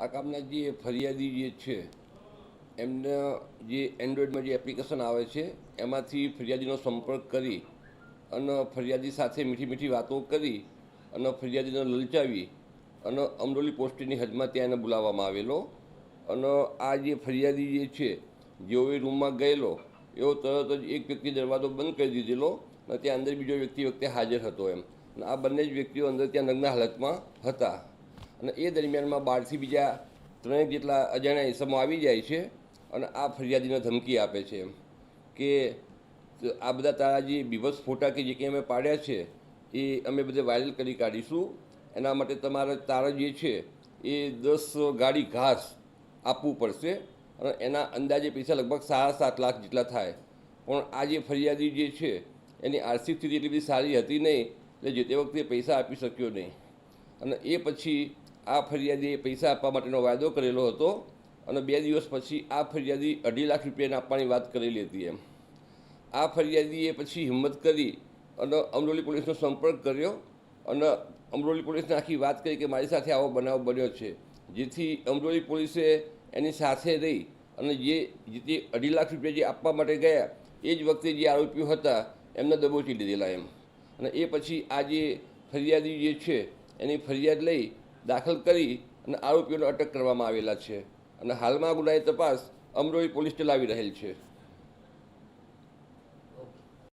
આ કામના જે ફરિયાદી જે છે, એમને જે એન્ડ્રોઈડમાં જે એપ્લિકેશન આવે છે, એમાંથી ફરિયાદીનો સંપર્ક કરી અને ફરિયાદી સાથે મીઠી મીઠી વાતો કરી અને ફરિયાદીને લલચાવી અને અમરોલી પોસ્ટની હદમાં ત્યાં એને બોલાવવામાં આવેલો. અને આ જે ફરિયાદી જે છે, જેઓ એ રૂમમાં ગયેલો એવો તરત જ એક વ્યક્તિ દરવાજો બંધ કરી દીધેલો અને ત્યાં અંદર બીજો વ્યક્તિ વખતે હાજર હતો એમ. આ બંને જ વ્યક્તિઓ અંદર ત્યાં નગ્ન હાલતમાં હતા. અને એ દરમિયાનમાં બહારથી બીજા ત્રણેક જેટલા અજાણ્યા ઇસમો આવી જાય છે અને આ ફરિયાદીને ધમકી આપે છે કે આ બધા તારા જે બીભત્સ ફોટા કે જે કંઈ અમે પાડ્યા છે, એ અમે બધે વાયરલ કરી કાઢીશું. એના માટે તમારે તારા જે છે, એ દસ ગાડી ઘાસ આપવું પડશે અને એના અંદાજે પૈસા લગભગ સાડા સાત લાખ જેટલા થાય. પણ આ જે ફરિયાદી જે છે, એની આર્થિક સ્થિતિ એટલી બધી સારી હતી નહીં, એટલે જે તે વખતે પૈસા આપી શક્યો નહીં. અને એ પછી આ ફરિયાદીએ પૈસા આપવા માટેનો વાયદો કરેલો હતો અને બે દિવસ પછી આ ફરિયાદી અઢી લાખ રૂપિયાને આપવાની વાત કરેલી હતી એમ. આ ફરિયાદીએ પછી હિંમત કરી અને અમરોલી પોલીસનો સંપર્ક કર્યો અને અમરોલી પોલીસને આખી વાત કરી કે મારી સાથે આવો બનાવ બન્યો છે, જેથી અમરોલી પોલીસે એની સાથે રહી અને જે જે અઢી લાખ રૂપિયા જે આપવા માટે ગયા, એ જ વખતે જે આરોપીઓ હતા, એમને દબોચી લીધેલા એમ. અને એ પછી આ જે ફરિયાદી જે છે, એની ફરિયાદ લઈ દાખલ કરી અને આરોપીઓને અટક કરવામાં આવેલા છે. અને હાલમાં ગુનાની તપાસ અમરોલી પોલીસ ચલાવી રહેલ છે.